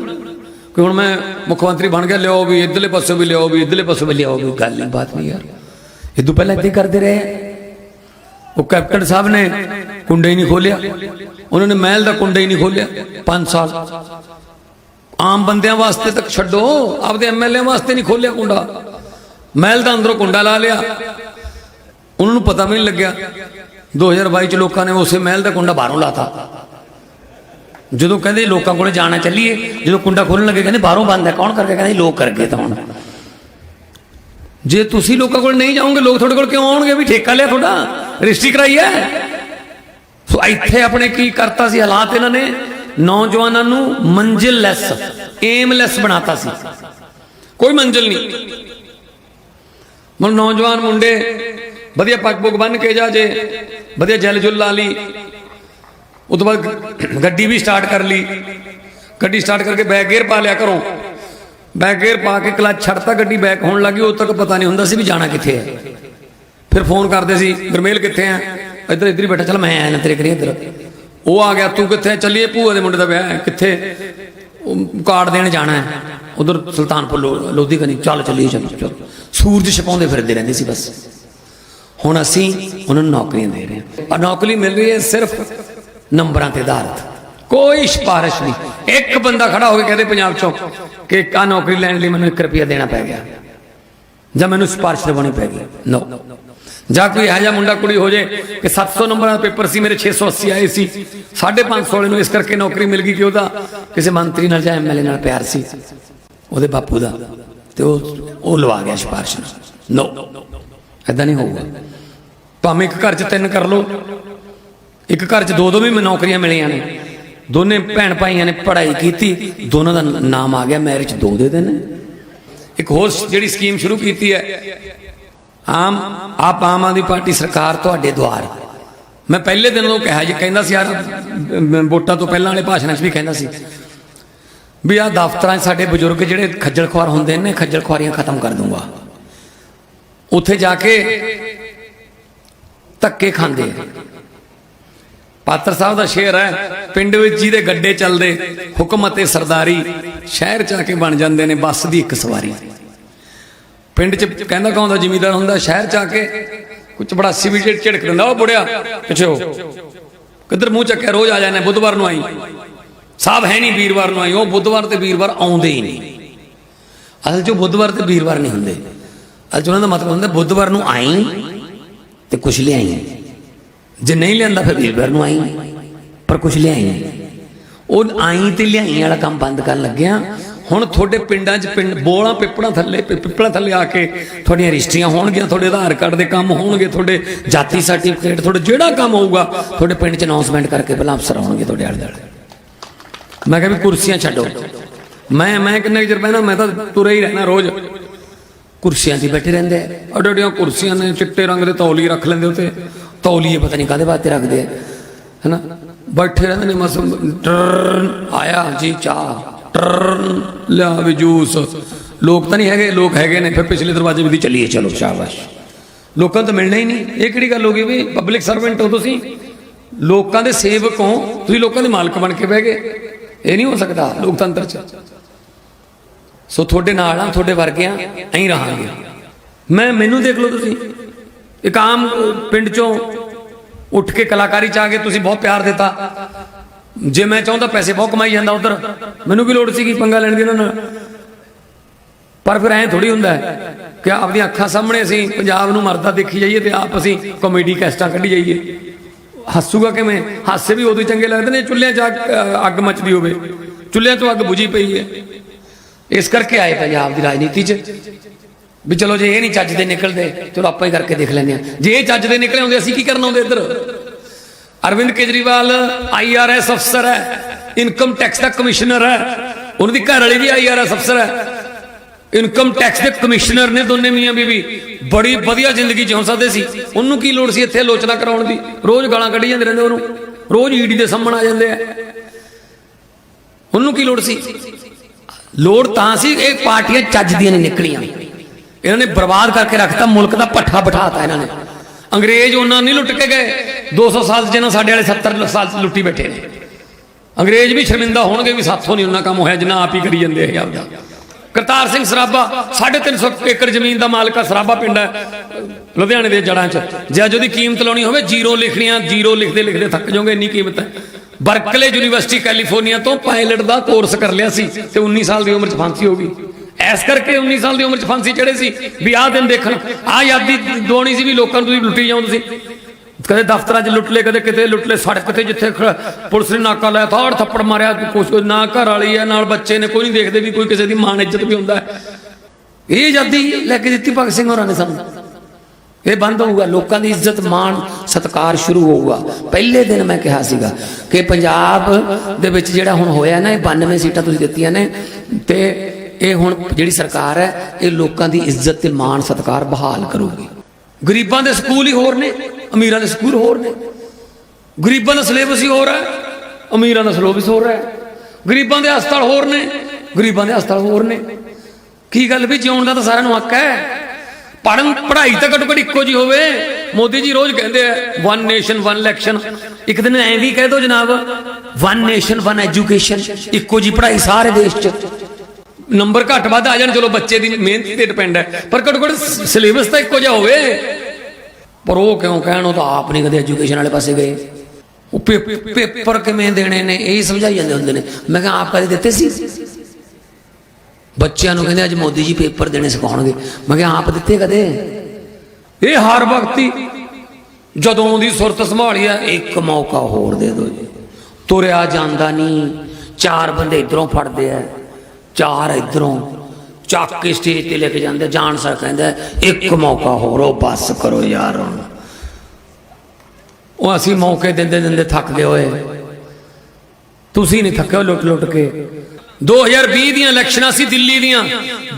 ਕਿ ਹੁਣ ਮੈਂ ਮੁੱਖ ਮੰਤਰੀ ਬਣ ਗਿਆ, ਲਿਆਓ ਵੀ, ਇਧਰਲੇ ਪਾਸੇ ਵੀ ਲਿਆਓ ਵੀ, ਇਧਰਲੇ ਪਾਸੇ ਵੀ ਲਿਆਓ ਵੀ। ਗੱਲ ਨਹੀਂ ਬਾਤ ਨਹੀਂ ਯਾਰ। ਇਹ ਤੋਂ ਪਹਿਲਾਂ ਇੱਦਾਂ ਹੀ ਕਰਦੇ ਰਹੇ ਉਹ ਕੈਪਟਨ ਸਾਹਿਬ ਨੇ ਕੁੰਡਾ ਹੀ ਨਹੀਂ ਖੋਲਿਆ। ਉਹਨਾਂ ਨੇ ਮਹਿਲ ਦਾ ਕੁੰਡਾ ਹੀ ਨਹੀਂ ਖੋਲਿਆ। 5 ਸਾਲ। ਆਮ ਬੰਦਿਆਂ ਵਾਸਤੇ ਤੱਕ ਛੱਡੋ। ਆਪਦੇ ਐਮਐਲਏ ਵਾਸਤੇ ਨਹੀਂ ਖੋਲਿਆ ਕੁੰਡਾ। ਮਹਿਲ ਦਾ ਅੰਦਰੋਂ ਕੁੰਡਾ ਲਾ ਲਿਆ। ਉਹਨਾਂ ਨੂੰ ਪਤਾ ਵੀ ਨਹੀਂ ਲੱਗਿਆ। 2022 ਚ ਲੋਕਾਂ ਨੇ ਉਸੇ ਮਹਿਲ ਦਾ ਕੁੰਡਾ ਬਾਹਰੋਂ ਲਾਤਾ। ਜਦੋਂ ਕਹਿੰਦੇ ਲੋਕਾਂ ਕੋਲ ਜਾਣਾ ਚੱਲੀਏ, ਜਦੋਂ ਕੁੰਡਾ ਖੋਲਣ ਲੱਗੇ, ਕਹਿੰਦੇ ਬਾਹਰੋਂ ਬੰਦ ਹੈ। ਕੌਣ ਕਰਕੇ ਕਹਿੰਦੇ ਲੋਕ ਕਰ ਗਏ ਤਾਂ ਹੁਣ। ਜੇ ਤੁਸੀਂ ਲੋਕਾਂ ਕੋਲ ਨਹੀਂ ਜਾਓਗੇ, ਲੋਕ ਤੁਹਾਡੇ ਕੋਲ ਕਿਉਂ ਆਉਣਗੇ? ਵੀ ਠੇਕਾ ਲਿਆ ਤੁਹਾਡਾ। ਰਜਿਸਟਰੀ ਕਰਾਈ ਹੈ? ਸੋ ਇੱਥੇ ਆਪਣੇ ਕੀ ਕਰਤਾ ਸੀ ਹਾਲਾਤ ਇਹਨਾਂ ਨੇ? ਨੌਜਵਾਨਾਂ ਨੂੰ ਮੰਜ਼ਿਲ ਲੈਸ ਏਮਲੈਸ ਬਣਾਤਾ ਸੀ। ਕੋਈ ਮੰਜ਼ਿਲ ਨਹੀਂ। ਮਨ ਨੌਜਵਾਨ ਮੁੰਡੇ ਵਧੀਆ ਪੱਗ ਪੁੱਗ ਬੰਨ ਕੇ ਜਾ ਜੇ, ਵਧੀਆ ਜਲ ਜੁਲ ਲਾ ਲਈ। ਉਹ ਤੋਂ ਬਾਅਦ ਗੱਡੀ ਵੀ ਸਟਾਰਟ ਕਰ ਲਈ। ਗੱਡੀ ਸਟਾਰਟ ਕਰਕੇ ਬੈਕ ਗੇਅਰ ਪਾ ਲਿਆ ਕਰੋ ਬੈਕ ਗੇਅਰ ਪਾ ਕੇ ਕਲੱਚ ਛੱਡਤਾ, ਗੱਡੀ ਬੈਕ ਹੋਣ ਲੱਗੀ। ਉਦੋਂ ਤੱਕ ਪਤਾ ਨਹੀਂ ਹੁੰਦਾ ਸੀ ਵੀ ਜਾਣਾ ਕਿੱਥੇ ਹੈ। ਫਿਰ ਫੋਨ ਕਰਦੇ ਸੀ, ਗਰਮੇਲ ਕਿੱਥੇ ਆ? ਇੱਧਰ ਇੱਧਰ ਹੀ ਬੈਠਾ, ਚਲ ਮੈਂ ਆਇਆ ਨਾ ਤੇਰੇ ਕਰੀ ਇੱਧਰ। ਉਹ ਆ ਗਿਆ, ਤੂੰ ਕਿੱਥੇ ਚੱਲੀਏ ਭੂਆ ਦੇ ਮੁੰਡੇ ਦਾ ਵਿਆਹ ਕਿੱਥੇ? ਕਾਰਡ ਦੇਣ ਜਾਣਾ ਹੈ। ਉਧਰ ਸੁਲਤਾਨਪੁਰ ਲੋਧੀ ਕਨੀ, ਚੱਲ ਚੱਲੀਏ, ਚੱਲ ਚੱਲ। ਸੂਰਜ ਛਪਾਉਂਦੇ ਫਿਰਦੇ ਰਹਿੰਦੇ ਸੀ ਬਸ। ਹੁਣ ਅਸੀਂ ਉਹਨਾਂ ਨੂੰ ਨੌਕਰੀਆਂ ਦੇ ਰਹੇ ਹਾਂ। ਔਰ ਨੌਕਰੀ ਮਿਲ ਰਹੀ ਹੈ ਸਿਰਫ ਨੰਬਰਾਂ ਤੇ ਆਧਾਰਿਤ। ਕੋਈ ਸਿਫਾਰਿਸ਼ ਨਹੀਂ। ਇੱਕ ਬੰਦਾ ਖੜਾ ਹੋ ਕੇ ਕਹਦੇ ਪੰਜਾਬ ਚੋਂ ਕਿ ਆ ਨੌਕਰੀ ਲੈਣ ਲਈ ਮੈਨੂੰ 1 ਰੁਪਿਆ ਦੇਣਾ ਪੈ ਗਿਆ। ਜਾਂ ਮੈਨੂੰ ਸਿਫਾਰਿਸ਼ ਲਵਾਉਣੀ ਪੈ ਗਈ ਨੋ ਜਾਂ ਕੋਈ ਇਹੋ ਜਿਹਾ ਮੁੰਡਾ, ਕੁੜੀ ਹੋ ਜੇ ਕਿ 700 ਨੰਬਰਾਂ ਦਾ ਪੇਪਰ ਸੀ, ਮੇਰੇ 680 ਆਏ ਸੀ 550 ਵਾਲੇ ਨੂੰ ਇਸ ਕਰਕੇ ਨੌਕਰੀ ਮਿਲ ਗਈ ਕਿ ਉਹਦਾ ਕਿਸੇ ਮੰਤਰੀ ਨਾਲ ਜਾਂ ਐਮਐਲਏ ਨਾਲ ਪਿਆਰ ਸੀ। ਉਹਦੇ ਬਾਪੂ ਦਾ। ਤੇ ਉਹ ਉਹ ਲਵਾ ਗਿਆ ਸਿਫਾਰਿਸ਼ ਨੋ ਐਦਾਂ ਨਹੀਂ ਹੋਊਗਾ। ਭਾਵੇਂ ਇੱਕ ਘਰ 'ਚ ਤਿੰਨ ਕਰ ਲਓ। ਇੱਕ ਘਰ 'ਚ ਦੋ ਦੋ ਵੀ ਨੌਕਰੀਆਂ ਮਿਲੀਆਂ ਨੇ। ਦੋਨੇ ਭੈਣ ਭਾਈਆਂ ਨੇ ਪੜ੍ਹਾਈ ਕੀਤੀ। ਦੋਨਾਂ ਦਾ ਨਾਮ ਆ ਗਿਆ ਮੈਰਿਜ ਦੋ ਦੇ ਦਿਨ ਇੱਕ ਹੋਰ ਜਿਹੜੀ ਸਕੀਮ ਸ਼ੁਰੂ ਕੀਤੀ ਹੈ। ਆਮ ਆਪ ਆਮ ਆਦਮੀ ਪਾਰਟੀ ਸਰਕਾਰ ਤੁਹਾਡੇ ਦੁਆਰ। ਮੈਂ ਪਹਿਲੇ ਦਿਨ ਉਹ ਕਿਹਾ ਜੀ, ਕਹਿੰਦਾ ਸੀ ਯਾਰ ਵੋਟਾਂ ਤੋਂ ਪਹਿਲਾਂ ਵਾਲੇ ਭਾਸ਼ਣਾਂ 'ਚ ਵੀ ਕਹਿੰਦਾ ਸੀ ਵੀ ਆ ਦਫ਼ਤਰਾਂ 'ਚ ਸਾਡੇ ਬਜ਼ੁਰਗ ਜਿਹੜੇ ਖੱਜਲ ਖੁਆਰ ਹੁੰਦੇ ਨੇ, ਖੱਜਲ ਖੁਆਰੀਆਂ ਖਤਮ ਕਰ ਦੂੰਗਾ। ਉੱਥੇ ਜਾ ਕੇ ਧੱਕੇ ਖਾਂਦੇ ਪਾਤਰ ਸਾਹਿਬ ਦਾ ਸ਼ੇਰ ਹੈ, ਪਿੰਡ ਵਿੱਚ ਜਿਹਦੇ ਗੱਡੇ ਚੱਲਦੇ, ਹੁਕਮ ਅਤੇ ਸਰਦਾਰੀ ਸ਼ਹਿਰ ਚ ਆ ਕੇ ਬਣ ਜਾਂਦੇ ਨੇ, ਬੱਸ ਦੀ ਇੱਕ ਸਵਾਰੀ। ਪਿੰਡ ਚ ਕਹਿੰਦਾ ਕੌਂਦਾ ਜ਼ਿਮੀਦਾਰ ਹੁੰਦਾ, ਸ਼ਹਿਰ ਚ ਆ ਕੇ ਕੁਝ ਬੜਾਸੀ ਵੀ ਝਿੜਕ ਦਿੰਦਾ, ਉਹ ਬੁੜਿਆ ਪਿੱਛੇ ਕਿੱਧਰ ਮੂੰਹ ਚੱਕਿਆ? ਰੋਜ਼ ਆ ਜਾਂਦੇ, ਬੁੱਧਵਾਰ ਨੂੰ ਆਈ। ਸਾਹਿਬ ਹੈ ਨਹੀਂ ਵੀਰਵਾਰ ਨੂੰ ਆਈ, ਉਹ ਬੁੱਧਵਾਰ ਤੇ ਵੀਰਵਾਰ ਆਉਂਦੇ ਹੀ ਨਹੀਂ। ਅਸਲ 'ਚ ਉਹ ਬੁੱਧਵਾਰ ਤੇ ਵੀਰਵਾਰ ਨਹੀਂ ਹੁੰਦੇ। ਅਸਲ 'ਚ ਉਹਨਾਂ ਦਾ ਮਤਲਬ ਹੁੰਦਾ, ਬੁੱਧਵਾਰ ਨੂੰ ਆਈ ਤੇ ਕੁਛ ਲਿਆਈ ਜੇ ਨਹੀਂ ਲਿਆਂਦਾ ਫਿਰ ਵੀਰਵਾਰ ਨੂੰ ਆਈ, ਪਰ ਕੁਛ ਲਿਆਈ ਉਹ ਆਈ ਤੇ ਲਿਆਈ ਵਾਲਾ ਕੰਮ ਬੰਦ ਕਰਨ ਲੱਗਿਆ। ਹੁਣ ਤੁਹਾਡੇ ਪਿੰਡਾਂ 'ਚ ਪਿੰਡ ਬੋਲਾਂ ਪਿੱਪੜਾਂ ਥੱਲੇ, ਪਿੱਪਲਾਂ ਥੱਲੇ ਆ ਕੇ ਤੁਹਾਡੀਆਂ ਰਜਿਸਟਰੀਆਂ ਹੋਣਗੀਆਂ, ਤੁਹਾਡੇ ਆਧਾਰ ਕਾਰਡ ਦੇ ਕੰਮ ਹੋਣਗੇ, ਤੁਹਾਡੇ ਜਾਤੀ ਸਰਟੀਫਿਕੇਟ, ਤੁਹਾਡੇ ਜਿਹੜਾ ਕੰਮ ਹੋਊਗਾ, ਤੁਹਾਡੇ ਪਿੰਡ 'ਚ ਅਨਾਉਂਸਮੈਂਟ ਕਰਕੇ ਪਹਿਲਾਂ ਅਫਸਰ ਆਉਣਗੇ ਤੁਹਾਡੇ ਆਲੇ ਦੁਆਲੇ। ਮੈਂ ਕਿਹਾ ਵੀ ਕੁਰਸੀਆਂ ਛੱਡੋ। ਮੈਂ ਮੈਂ ਕਿੰਨੇ ਕੁ ਚਿਰ ਪਹਿਲਾਂ ਮੈਂ ਤਾਂ ਤੁਰੇ ਹੀ ਰਹਿਣਾ ਰੋਜ਼। ਕੁਰਸੀਆਂ 'ਤੇ ਹੀ ਬੈਠੇ ਰਹਿੰਦੇ ਆ। ਅੱਡੀਆਂ ਕੁਰਸੀਆਂ ਨੇ, ਚਿੱਟੇ ਰੰਗ ਦੇ ਤੌਲੀਏ ਰੱਖ ਲੈਂਦੇ ਉੱਤੇ। ਤੌਲੀਏ ਪਤਾ ਨਹੀਂ ਕਾਦੇ ਵਾਸਤੇ ਰੱਖਦੇ ਆ। ਹੈਨਾ? ਬੈਠੇ ਰਹਿੰਦੇ ਨੇ, ਮਸਲ ਆਇਆ ਜੀ ਚਾਹ। ਟਰਨ ਲਿਆ ਵੀ ਜੂਸ ਲੋਕ ਤਾਂ ਨਹੀਂ ਹੈਗੇ, ਲੋਕ ਹੈਗੇ ਨੇ, ਫਿਰ ਪਿਛਲੇ ਦਰਵਾਜ਼ੇ ਵੀ ਚੱਲੀਏ, ਚਲੋ, ਸ਼ਾਬਾਸ਼। ਲੋਕਾਂ ਨੂੰ ਮਿਲਣਾ ਹੀ ਨਹੀਂ। ਇਹ ਕਿਹੜੀ ਗੱਲ ਹੋ ਗਈ ਵੀ ਪਬਲਿਕ ਸਰਵੈਂਟ ਹੋ ਤੁਸੀਂ? ਲੋਕਾਂ ਦੇ ਸੇਵਕ ਹੋ, ਤੁਸੀਂ ਲੋਕਾਂ ਦੇ ਮਾਲਕ ਬਣ ਕੇ ਬਹਿ ਗਏ। ਇਹ ਨਹੀਂ ਹੋ ਸਕਦਾ, ਲੋਕਤੰਤਰ 'ਚ। ਸੋ ਤੁਹਾਡੇ ਨਾਲ ਆ, ਤੁਹਾਡੇ ਵਰਗਿਆਂ, ਐਂ ਰਹਾਂਗੇ। ਮੈਂ, ਮੈਨੂੰ ਦੇਖ ਲਓ ਤੁਸੀਂ। ਇੱਕ ਆਮ ਪਿੰਡ ਚੋਂ ਉੱਠ ਕੇ ਕਲਾਕਾਰੀ ਚ ਆ ਗਏ, ਤੁਸੀਂ ਬਹੁਤ ਪਿਆਰ ਦਿੱਤਾ। ਜੇ ਮੈਂ ਚਾਹੁੰਦਾ ਪੈਸੇ ਬਹੁਤ ਕਮਾਈ ਜਾਂਦਾ ਉਧਰ, ਮੈਨੂੰ ਵੀ ਲੋੜ ਸੀਗੀ ਪੰਗਾ ਲੈਣ ਦੀ ਉਹਨਾਂ ਨਾਲ? ਪਰ ਫਿਰ ਐਂ ਥੋੜੀ ਹੁੰਦਾ ਕਿ ਆਪਦੀਆਂ ਅੱਖਾਂ ਸਾਹਮਣੇ ਅਸੀਂ ਪੰਜਾਬ ਨੂੰ ਮਰਦਾ ਦੇਖੀ ਜਾਈਏ ਤੇ ਆਪ ਅਸੀਂ ਕਾਮੇਡੀ ਕੈਸਟਾਂ ਕੱਢੀ ਜਾਈਏ। ਹੱਸੂਗਾ ਕਿਵੇਂ? ਹਾਸੇ ਵੀ ਉਦੋਂ ਹੀ ਚੰਗੇ ਲੱਗਦੇ ਨੇ, ਚੁੱਲ੍ਹਿਆਂ 'ਚ ਅੱਗ- ਮੱਚਦੀ ਹੋਵੇ। ਚੁੱਲ੍ਹਿਆਂ ਚੋਂ ਅੱਗ ਬੁਝੀ ਪਈ ਹੈ। ਇਸ ਕਰਕੇ ਆਏ ਪੰਜਾਬ ਦੀ ਰਾਜਨੀਤੀ 'ਚ। ਵੀ ਚਲੋ ਜੇ ਇਹ ਨਹੀਂ ਚੱਜ ਦੇ ਨਿਕਲਦੇ, ਚਲੋ ਆਪਾਂ ਹੀ ਕਰਕੇ ਦੇਖ ਲੈਂਦੇ ਆ ਜੇ ਇਹ ਚੱਜ ਦੇ ਨਿਕਲੇ ਹੁੰਦੇ, ਅਸੀਂ ਕੀ ਕਰਨਾ ਹੁੰਦੇ ਇੱਧਰ? ਅਰਵਿੰਦ ਕੇਜਰੀਵਾਲ ਆਈਆਰਐਸ ਅਫਸਰ ਹੈ, ਇਨਕਮ ਟੈਕਸ ਦਾ ਕਮਿਸ਼ਨਰ ਹੈ ਉਹਨਾਂ ਦੀ ਘਰ ਵਾਲੀ ਵੀ ਆਈਆਰਐਸ ਅਫਸਰ ਹੈ। ਇਨਕਮ ਟੈਕਸ ਦੇ ਕਮਿਸ਼ਨਰ ਨੇ ਦੋਨੇ ਮੀਆਂ ਬੀਬੀ ਬੜੀ ਵਧੀਆ ਜ਼ਿੰਦਗੀ ਜਿਉਂ ਸਕਦੇ ਸੀ। ਉਹਨੂੰ ਕੀ ਲੋੜ ਸੀ ਇੱਥੇ ਆਲੋਚਨਾ ਕਰਾਉਣ ਦੀ? ਰੋਜ਼ ਗਾਲਾਂ ਕੱਢੀ ਜਾਂਦੇ ਰਹਿੰਦੇ ਉਹਨੂੰ। ਰੋਜ਼ ਈਡੀ ਦੇ ਸਾਹਮਣੇ ਆ ਜਾਂਦੇ ਆ। ਉਹਨੂੰ ਕੀ ਲੋੜ ਸੀ? ਲੋੜ ਤਾਂ ਸੀ ਇਹ ਪਾਰਟੀਆਂ ਚੱਜ ਦੀਆਂ ਨਹੀਂ ਨਿਕਲੀਆਂ। ਇਹਨਾਂ ਨੇ ਬਰਬਾਦ ਕਰਕੇ ਰੱਖਤਾ, ਮੁਲਕ ਦਾ ਪੱਠਾ ਬਿਠਾਤਾ ਇਹਨਾਂ ਨੇ। ਅੰਗਰੇਜ਼ ਉਹਨਾਂ ਨਹੀਂ ਲੁੱਟ ਕੇ ਗਏ। 200 ਸਾਲ 'ਚ ਜਿਹਨਾਂ ਸਾਡੇ ਵਾਲੇ 70 ਸਾਲ 'ਚ ਲੁੱਟੀ ਬੈਠੇ ਨੇ। ਅੰਗਰੇਜ਼ ਵੀ ਸ਼ਰਮਿੰਦਾ ਹੋਣਗੇ ਵੀ ਸਾਥੋਂ ਨਹੀਂ ਉਹਨਾਂ ਕੰਮ ਹੋਇਆ, ਜਿੰਨਾ ਆਪ ਹੀ ਕਰੀ ਜਾਂਦੇ ਇਹ ਆਪਦਾ। ਕਰਤਾਰ ਸਿੰਘ ਸਰਾਭਾ 350 ਏਕੜ ਜ਼ਮੀਨ ਦਾ ਮਾਲਕ ਆ, ਸਰਾਭਾ ਪਿੰਡ ਹੈ ਲੁਧਿਆਣੇ ਦੇ ਜੜਾਂ 'ਚ। ਜੇ ਅੱਜ ਉਹਦੀ ਕੀਮਤ ਲਾਉਣੀ ਹੋਵੇ, ਜ਼ੀਰੋ ਲਿਖਣੀਆਂ, ਜ਼ੀਰੋ ਲਿਖਦੇ ਲਿਖਦੇ ਥੱਕ ਜਾਓਗੇ, ਇੰਨੀ ਕੀਮਤ ਹੈ ਬਰਕਲੇ ਯੂਨੀਵਰਸਿਟੀ ਕੈਲੀਫੋਰਨੀਆ ਤੋਂ ਪਾਇਲਟ ਦਾ ਕੋਰਸ ਕਰ ਲਿਆ ਸੀ, ਤੇ 19 ਸਾਲ ਦੀ ਉਮਰ 'ਚ ਫਾਂਸੀ ਹੋ ਗਈ। ਐਸ ਕਰਕੇ 19 ਸਾਲ ਦੀ ਉਮਰ 'ਚ ਫਾਂਸੀ ਚੜੇ ਸੀ, ਵੀ ਆਹ ਦਿਨ ਦੇਖਣ, ਆਹ ਯਾਦੀ ਦਵਾਉਣੀ ਸੀ ਵੀ ਲੋਕਾਂ ਨੂੰ ਤੁਸੀਂ ਲੁੱਟੀ ਜਾਓ ਤੁਸੀਂ ਕਦੇ ਦਫ਼ਤਰਾਂ 'ਚ ਲੁੱਟ ਲਏ, ਕਦੇ ਕਿਤੇ ਲੁੱਟ ਲਏ, ਸੜਕ ਤੇ ਜਿੱਥੇ ਪੁਲਿਸ ਨੇ ਨਾਕਾ ਲਾਇਆ, ਥਾੜ ਥੱਪੜ ਮਾਰਿਆ, ਕੁਛ ਨਾ ਘਰ ਵਾਲੀ ਹੈ, ਨਾਲ ਬੱਚੇ ਨੇ, ਕੋਈ ਨਹੀਂ ਦੇਖਦੇ ਵੀ ਕੋਈ ਕਿਸੇ ਦੀ ਮਾਣ ਇੱਜ਼ਤ ਵੀ ਹੁੰਦਾ ਇਹ ਆਜ਼ਾਦੀ ਲੈ ਕੇ ਦਿੱਤੀ ਭਗਤ ਸਿੰਘ ਹੋਰਾਂ ਨੇ ਸਾਨੂੰ। ਇਹ ਬੰਦ ਹੋਊਗਾ, ਲੋਕਾਂ ਦੀ ਇੱਜ਼ਤ, ਮਾਣ, ਸਤਕਾਰ ਸ਼ੁਰੂ ਹੋਊਗਾ। ਪਹਿਲੇ ਦਿਨ ਮੈਂ ਕਿਹਾ ਸੀਗਾ ਕਿ ਪੰਜਾਬ ਦੇ ਵਿੱਚ ਜਿਹੜਾ ਹੁਣ ਹੋਇਆ ਨਾ, ਇਹ 92 ਸੀਟਾਂ ਤੁਸੀਂ ਦਿੱਤੀਆਂ ਨੇ, ਤੇ ਇਹ ਹੁਣ ਜਿਹੜੀ ਸਰਕਾਰ ਹੈ, ਇਹ ਲੋਕਾਂ ਦੀ ਇੱਜ਼ਤ ਤੇ ਮਾਣ ਸਤਕਾਰ ਬਹਾਲ ਕਰੂਗੀ। ਗਰੀਬਾਂ ਦੇ ਸਕੂਲ ਹੀ ਹੋਰ ਨੇ, ਅਮੀਰਾਂ ਦੇ ਸਕੂਲ ਹੋਰ ਨੇ। ਗਰੀਬਾਂ ਦਾ ਸਿਲੇਬਸ ਹੀ ਹੋਰ ਹੈ, ਅਮੀਰਾਂ ਦਾ ਸਿਲੇਬਸ ਹੋਰ ਹੈ। ਗਰੀਬਾਂ ਦੇ ਹਸਪਤਾਲ ਹੋਰ ਨੇ, ਗਰੀਬਾਂ ਦੇ ਹਸਪਤਾਲ ਹੋਰ ਨੇ। ਕੀ ਗੱਲ ਵੀ ਜਿਉਣ ਦਾ ਤਾਂ ਸਾਰਿਆਂ ਨੂੰ ਹੱਕ ਹੈ? ਪੜਨ ਪੜ੍ਹਾਈ ਤਾਂ ਘੱਟੋ ਘੱਟ ਇੱਕੋ ਜੀ ਹੋਵੇ। ਮੋਦੀ ਜੀ ਰੋਜ਼ ਕਹਿੰਦੇ ਆ ਵਨ ਨੇਸ਼ਨ ਵਨ ਇਲੈਕਸ਼ਨ ਇੱਕ ਦਿਨ ਐਂ ਵੀ ਕਹਿ ਦੋ ਜਨਾਬ ਵਨ ਨੇਸ਼ਨ ਵਨ ਐਜੂਕੇਸ਼ਨ ਇੱਕੋ ਜੀ ਪੜ੍ਹਾਈ ਸਾਰੇ ਦੇਸ਼ 'ਚ। ਨੰਬਰ ਘੱਟ ਵੱਧ ਆ ਜਾਣ, ਚਲੋ ਬੱਚੇ ਦੀ ਮਿਹਨਤ ਤੇ ਡਿਪੈਂਡ ਹੈ। ਪਰ ਘੱਟੋ ਘੱਟ ਸਿਲੇਬਸ ਤਾਂ ਇੱਕੋ ਜਿਹਾ ਹੋਵੇ। ਪਰ ਉਹ ਕਿਉਂ ਕਹਿਣ, ਉਹ ਤਾਂ ਆਪ ਨਹੀਂ ਕਦੇ ਐਜੂਕੇਸ਼ਨ ਵਾਲੇ ਪਾਸੇ ਗਏ। ਉਹ ਪੇ- ਪੇਪਰ ਕਿਵੇਂ ਦੇਣੇ ਨੇ, ਇਹ ਸਮਝਾਈ ਜਾਂਦੇ ਹੁੰਦੇ ਨੇ। ਮੈਂ ਕਿਹਾ, ਆਪ ਕਦੇ ਦਿੱਤੇ ਸੀ? ਬੱਚਿਆਂ ਨੂੰ ਕਹਿੰਦੇ, ਅੱਜ ਮੋਦੀ ਜੀ ਪੇਪਰ ਦੇਣੇ ਸਿਖਾਉਣਗੇ। ਮੈਂ ਕਿਹਾ, ਆਪ ਦਿੱਤੇ ਕਦੇ? ਇਹ ਹਰ ਵਕਤੀ ਜਦੋਂ ਦੀ ਸੁਰਤ ਸੰਭਾਲੀ ਆ, ਇੱਕ ਮੌਕਾ ਹੋਰ ਦੇ ਦਿਓ ਜੀ। ਤੁਰਿਆ ਜਾਂਦਾ ਨਹੀਂ, ਚਾਰ ਬੰਦੇ ਇਧਰੋਂ ਫੜਦੇ ਆ। ਚਾਰ ਇਧਰੋਂ ਚੱਕ ਕੇ ਸਟੇਜ ਤੇ ਲੈ ਕੇ ਜਾਂਦੇ, ਜਾਣ ਸਰ ਕਹਿੰਦਾ, ਇੱਕ ਮੌਕਾ ਹੋਰ, ਉਹ ਬਸ ਕਰੋ ਯਾਰ। ਹੁਣ ਉਹ ਅਸੀਂ ਮੌਕੇ ਦਿੰਦੇ ਦਿੰਦੇ ਥੱਕਦੇ ਹੋਏ। ਤੁਸੀਂ ਨਹੀਂ ਥੱਕੇ ਲੁੱਟ ਲੁੱਟ ਕੇ। 2020 ਦੀਆਂ ਇਲੈਕਸ਼ਨਾਂ ਸੀ ਦਿੱਲੀ ਦੀਆਂ।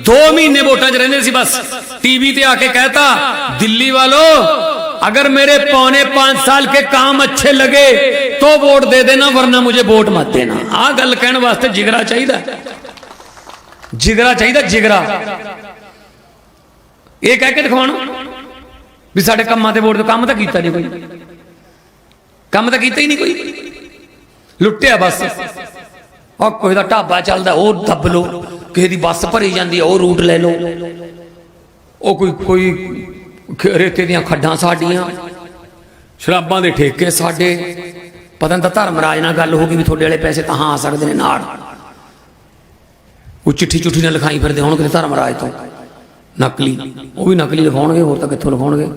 2 ਮਹੀਨੇ ਵੋਟਾਂ 'ਚ ਰਹਿੰਦੇ ਸੀ ਬਸ। ਟੀਵੀ ਤੇ ਆ ਕੇ ਕਹਿਤਾ, ਦਿੱਲੀ ਵਾਲੋ अगर मेरे पौने पांच साल के काम अच्छे लगे तो वोट दे देना वरना मुझे वोट मत देना आ गल कहने वास्ते जिगरा चाहिए ਜਿਗਰਾ ਚਾਹੀਦਾ, ਜਿਗਰਾ। ਇਹ ਕਹਿ ਕੇ ਦਿਖਾਉਣ ਵੀ ਸਾਡੇ ਕੰਮਾਂ ਤੇ ਵੋਟ ਤੋਂ ਕੰਮ ਤਾਂ ਕੀਤਾ ਨਹੀਂ ਕੋਈ। ਕੰਮ ਤਾਂ ਕੀਤਾ ਹੀ ਨਹੀਂ ਕੋਈ। ਲੁੱਟਿਆ ਬਸ। ਉਹ ਕੋਈ ਦਾ ਢਾਬਾ ਚੱਲਦਾ, ਉਹ ਦੱਬ ਲੋ ਕਿਸੇ ਦੀ ਬੱਸ ਭਰੀ ਜਾਂਦੀ ਉਹ ਰੂਟ ਲੈ ਲਓ। ਉਹ ਕੋਈ ਕੋਈ ਰੇਤੇ ਦੀਆਂ ਖੱਡਾਂ ਸਾਡੀਆਂ, ਸ਼ਰਾਬਾਂ ਦੇ ਠੇਕੇ ਸਾਡੇ। ਪਤਾ ਨਹੀਂ ਤਾਂ ਧਰਮਰਾਜ ਨਾਲ ਗੱਲ ਹੋ ਗਈ ਵੀ ਤੁਹਾਡੇ ਵਾਲੇ ਪੈਸੇ ਤਾਂ ਹਾਂ ਆ ਸਕਦੇ ਨੇ ਨਾਲ। ਉਹ ਚਿੱਠੀ ਚੁੱਠੀ ਨਾਲ ਲਿਖਾਈ ਫਿਰਦੇ ਹੋਣ ਕਿਤੇ ਧਰਮਰਾਜ ਤੋਂ। ਨਕਲੀ। ਉਹ ਵੀ ਨਕਲੀ ਲਿਖਾਉਣਗੇ, ਹੋਰ ਤਾਂ ਕਿੱਥੋਂ ਲਿਖਾਉਣਗੇ?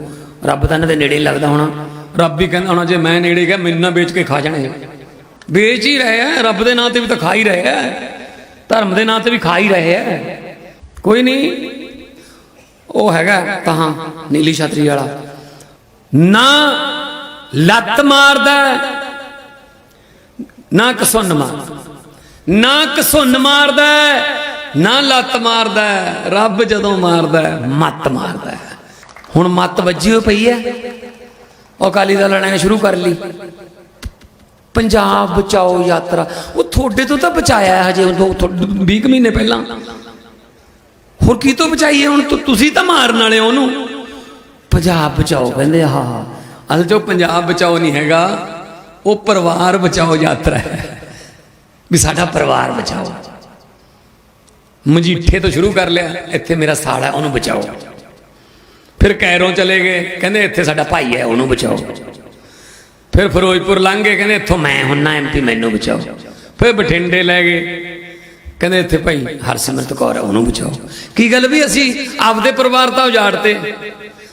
ਰੱਬ ਤਾਂ ਇਹਨਾਂ ਦੇ ਨੇੜੇ ਲੱਗਦਾ ਹੋਣਾ। ਰੱਬ ਹੀ ਕਹਿੰਦਾ ਹੋਣਾ, ਜੇ ਮੈਂ ਨੇੜੇ ਗਿਆ, ਮੈਨੂੰ ਨਾ ਵੇਚ ਕੇ ਖਾ ਜਾਣੇ। ਵੇਚ ਹੀ ਰਹੇ ਆ, ਰੱਬ ਦੇ ਨਾਂ ਤੇ ਵੀ ਤਾਂ ਖਾ ਹੀ ਰਹੇ ਆ। ਧਰਮ ਦੇ ਨਾਂ ਤੇ ਵੀ ਖਾ ਹੀ ਰਹੇ ਆ। ਕੋਈ ਨਹੀਂ, ਉਹ ਹੈਗਾ ਤਾਂ ਨੀਲੀ ਛਤਰੀ ਵਾਲਾ। ਨਾ ਲੱਤ ਮਾਰਦਾ, ਨਾ ਕਸੁੰਨ ਮਾਰਦਾ। ਨਾ ਕਸੁੰਨ ਮਾਰਦਾ, ਨਾ ਲੱਤ ਮਾਰਦਾ, ਰੱਬ ਜਦੋਂ ਮਾਰਦਾ, ਮੱਤ ਮਾਰਦਾ। ਹੁਣ ਮੱਤ ਵੱਜੀ ਹੋਈ ਪਈ ਹੈ। ਉਹ ਅਕਾਲੀ ਦਲ ਲੜਾਈ ਸ਼ੁਰੂ ਕਰ ਲਈ। ਪੰਜਾਬ ਬਚਾਓ ਯਾਤਰਾ। ਉਹ ਤੁਹਾਡੇ ਤੋਂ ਤਾਂ ਬਚਾਇਆ ਹੈ ਹਜੇ 20 ਕੁ ਮਹੀਨੇ ਪਹਿਲਾਂ। ਹੋਰ ਕੀ ਤੋਂ ਬਚਾਈਏ ਹੁਣ? ਤੁਸੀਂ ਤਾਂ ਮਾਰਨ ਵਾਲੇ ਹੋ ਉਹਨੂੰ। ਪੰਜਾਬ ਬਚਾਓ, ਕਹਿੰਦੇ ਹਾਂ ਅਸਲ 'ਚ ਉਹ ਪੰਜਾਬ ਬਚਾਓ ਨਹੀਂ ਹੈਗਾ, ਉਹ ਪਰਿਵਾਰ ਬਚਾਓ ਯਾਤਰਾ ਹੈ। ਵੀ ਸਾਡਾ ਪਰਿਵਾਰ ਬਚਾਓ। ਮਜੀਠੇ ਤੋਂ ਸ਼ੁਰੂ ਕਰ ਲਿਆ, ਇੱਥੇ ਮੇਰਾ ਸਾਲਾ ਹੈ, ਉਹਨੂੰ ਬਚਾਓ। ਫਿਰ ਕੈਰੋਂ ਚਲੇ ਗਏ, ਕਹਿੰਦੇ ਇੱਥੇ ਸਾਡਾ ਭਾਈ ਹੈ, ਉਹਨੂੰ ਬਚਾਓ। ਫਿਰ ਫਿਰੋਜ਼ਪੁਰ ਲੰਘ ਗਏ, ਕਹਿੰਦੇ ਇੱਥੋਂ ਮੈਂ ਹੁੰਨਾ ਐਮਪੀ ਮੈਨੂੰ ਬਚਾਓ। ਫਿਰ ਬਠਿੰਡੇ ਲੈ ਗਏ, ਕਹਿੰਦੇ ਇੱਥੇ ਭਾਈ ਹਰਸਿਮਰਤ ਕੌਰ ਹੈ, ਉਹਨੂੰ ਬਚਾਓ। ਕੀ ਗੱਲ ਵੀ ਅਸੀਂ ਆਪਦੇ ਪਰਿਵਾਰ ਤਾਂ ਉਜਾੜਤੇ।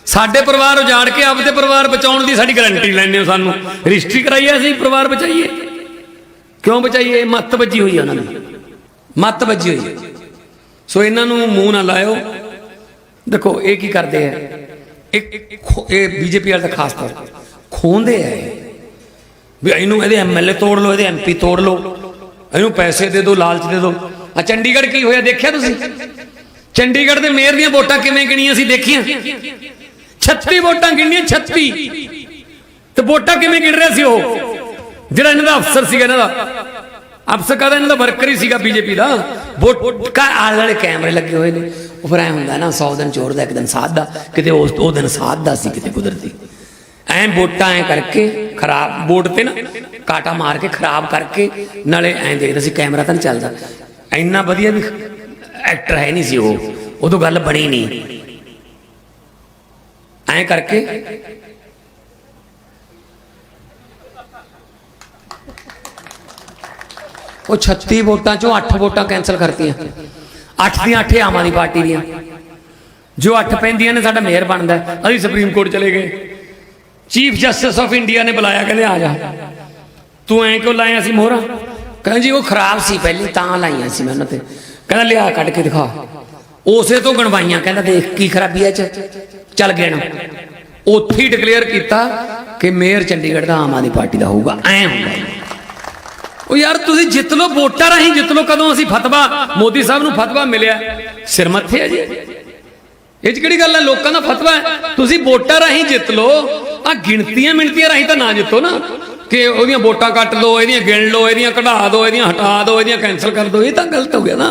ਸਾਡੇ ਪਰਿਵਾਰ ਉਜਾੜ ਕੇ ਆਪਦੇ ਪਰਿਵਾਰ ਬਚਾਉਣ ਦੀ ਸਾਡੀ ਗਾਰੰਟੀ ਲੈਣੇ ਹੋ ਸਾਨੂੰ। ਰਜਿਸਟਰੀ ਕਰਾਈਏ ਅਸੀਂ ਪਰਿਵਾਰ ਬਚਾਈਏ। ਕਿਉਂ ਬਚਾਈ ਇਹ ਮੱਤ ਵੱਜੀ ਹੋਈ ਆ ਉਹਨਾਂ ਨੂੰ ਮੱਤ ਵੱਜੀ ਹੋਈ ਸੋ ਇਹਨਾਂ ਨੂੰ ਮੂੰਹ ਨਾ ਲਾਇਓ। ਦੇਖੋ, ਇਹ ਕੀ ਕਰਦੇ ਆ? ਇੱਕ ਇਹ ਬੀਜੇਪੀ ਵਾਲੇ ਦਾ ਖਾਸ ਤੌਰ ਤੇ ਖੋਂਦੇ ਆ ਵੀ ਇਹਨੂੰ ਇਹਦੇ ਐਮਐਲਏ ਤੋੜ ਲਓ, ਇਹਦੇ ਐਮਪੀ ਤੋੜ ਲਓ। ਇਹਨੂੰ ਪੈਸੇ ਦੇ ਦਿਓ, ਲਾਲਚ ਦੇ ਦਿਓ। ਆ ਚੰਡੀਗੜ੍ਹ ਕੀ ਹੋਇਆ? ਦੇਖਿਆ ਤੁਸੀਂ? ਚੰਡੀਗੜ੍ਹ ਦੇ ਮੇਅਰ ਦੀਆਂ ਵੋਟਾਂ ਕਿਵੇਂ ਗਿਣੀਆਂ ਸੀ ਦੇਖੀਆਂ? 36 ਵੋਟਾਂ ਗਿਣੀਆਂ 36 ਤੇ ਵੋਟਾਂ ਕਿਵੇਂ ਗਿਣ ਰਿਹਾ ਸੀ ਉਹ? ਜਿਹੜਾ ਇਹਨਾਂ ਦਾ ਅਫਸਰ ਸੀਗਾ ਇਹਨਾਂ ਦਾ, ਅਫਸਰ ਕਹਦਾ ਇਹਨਾਂ ਦਾ ਵਰਕਰ ਹੀ ਸੀਗਾ ਬੀਜੇਪੀ ਦਾ? ਵੋਟ ਕਾ ਆਲੇ ਕੈਮਰੇ ਲੱਗੇ ਹੋਏ ਨੇ। ਉਹ ਫਿਰ ਐ ਹੁੰਦਾ ਨਾ 100 ਦਿਨ ਚੋਰ ਦਾ, ਇੱਕ ਦਿਨ ਸਾਧ ਦਾ, ਕਿਤੇ ਉਸ, ਉਹ ਦਿਨ ਸਾਧ ਦਾ ਸੀ, ਕਿਤੇ ਕੁਦਰਤੀ। ਐ ਵੋਟਾਂ ਐ ਕਰਕੇ ਖਰਾਬ, ਵੋਟ ਤੇ ਨਾ ਕਾਟਾ ਮਾਰ ਕੇ ਖਰਾਬ ਕਰਕੇ ਨਾਲੇ ਐ ਦੇਖਦਾ ਸੀ ਕੈਮਰਾ ਤਾਂ ਨਹੀਂ ਚੱਲਦਾ। ਇੰਨਾ ਵਧੀਆ ਵੀ ਐਕਟਰ ਹੈ ਨਹੀਂ ਸੀ ਉਹ। ਉਦੋਂ ਗੱਲ ਬਣੀ ਨਹੀਂ ਐ ਕਰਕੇ ਉਹ 36 ਵੋਟਾਂ ਚੋਂ 8 ਵੋਟਾਂ ਕੈਨਸਲ ਕਰਤੀਆਂ। 8 ਦੀਆਂ 8 ਆਮ ਆਦਮੀ ਪਾਰਟੀ ਦੀਆਂ। ਜੋ 8 ਪੈਂਦੀਆਂ ਨੇ, ਸਾਡਾ ਮੇਅਰ ਬਣਦਾ ਅਸੀਂ ਸੁਪਰੀਮ ਕੋਰਟ ਚਲੇ ਗਏ। ਚੀਫ ਜਸਟਿਸ ਆਫ ਇੰਡੀਆ ਨੇ ਬੁਲਾਇਆ, ਕਹਿੰਦੇ ਆ ਜਾ। ਤੂੰ ਐਂ ਕਿਉਂ ਲਾਇਆ ਸੀ ਮੋਹਰਾ? ਕਹਿੰਦਾ ਜੀ, ਉਹ ਖਰਾਬ ਸੀ ਪਹਿਲੀ, ਤਾਂ ਲਾਈਆਂ ਸੀ ਮੈਂ ਉਹਨਾਂ ਤੇ। ਕਹਿੰਦਾ, ਲਿਆ ਕੱਢ ਕੇ ਦਿਖਾ। ਉਸੇ ਤੋਂ ਗਣਵਾਈਆਂ, ਕਹਿੰਦਾ ਦੇਖ ਕੀ ਖਰਾਬੀ ਐ ਚ। ਚੱਲ ਗਿਆ ਨਾ। ਉੱਥੇ ਹੀ ਡਿਕਲੇਅਰ ਕੀਤਾ ਕਿ ਮੇਅਰ ਚੰਡੀਗੜ੍ਹ ਦਾ ਆਮ ਆਦਮੀ ਪਾਰਟੀ ਦਾ ਹੋਊਗਾ। ਐਂ ਹੁੰਦਾ। ਉਹ ਯਾਰ ਤੁਸੀਂ ਜਿੱਤ ਲੋ ਵੋਟਾਂ ਰਾਹੀਂ ਜਿੱਤ ਲੋ ਕਦੋਂ ਅਸੀਂ ਫਤਵਾ, ਮੋਦੀ ਸਾਹਿਬ ਨੂੰ ਫਤਵਾ ਮਿਲਿਆ? ਸਿਰ ਮੱਥੇ ਹੈ ਜੀ। ਇਹ ਚ ਕਿਹੜੀ ਗੱਲ ਹੈ ਲੋਕਾਂ ਦਾ ਫਤਵਾ ਹੈ। ਤੁਸੀਂ ਵੋਟਾਂ ਰਾਹੀਂ ਜਿੱਤ ਲੋ ਆ ਗਿਣਤੀਆਂ ਮਿਣਤੀਆਂ ਰਾਹੀਂ ਤਾਂ ਨਾ ਜਿੱਤੋ ਨਾ। ਕਿ ਉਹਦੀਆਂ ਵੋਟਾਂ ਕੱਟ ਲਓ ਇਹਦੀਆਂ ਗਿਣ ਲਓ, ਇਹਦੀਆਂ ਕਢਾ ਦਿਓ ਇਹਦੀਆਂ ਹਟਾ ਦਿਓ ਇਹਦੀਆਂ ਕੈਨਸਲ ਕਰ ਦਿਓ ਇਹ ਤਾਂ ਗਲਤ ਹੋ ਗਿਆ ਨਾ।